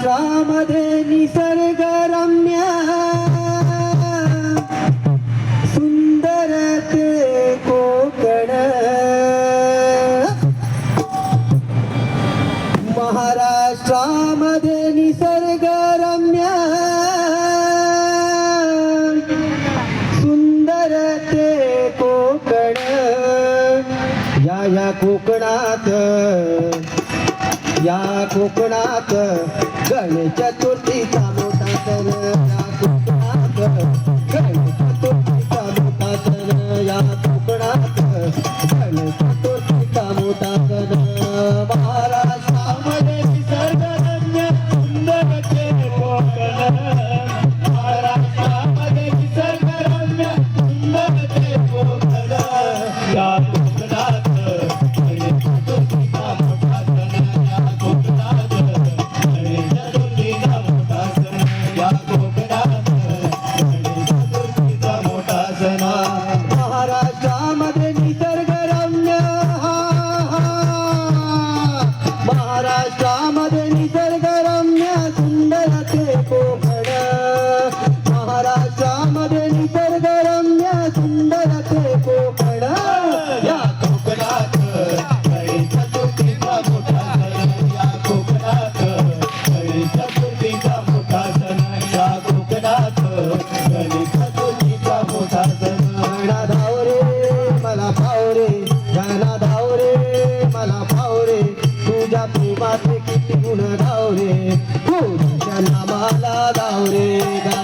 रामध्ये निसर्गरम्य सुंदर ते कोकण महाराष्ट्रामध्ये निसर्गरम्य सुंदर ते कोकण. या या कोकणात या कोकणात गणेश चतुर्थीचा मोठा सण या कोकणात गणेश चतुर्थीचा मोठा सण या कोकणात गणेश चतुर्थी निसर्गरम्य सुंदर ते कोकण महाराष्ट्रामध्ये निसर्गरम्य सुंदर ते कोकण या कोकणात गणेश चतुर्थीचा मोठा सण. या कोकणात गणेश चतुर्थीचा मोठा सण. या कोकणात गणेश चतुर्थीचा मोठा सण. धाव रे मला भाव रे गाणा धाव रे मला भाव रे तुझ्या प्रेमाचे किती गुण धाव रे हो तुझ्या नामाला धाव गा.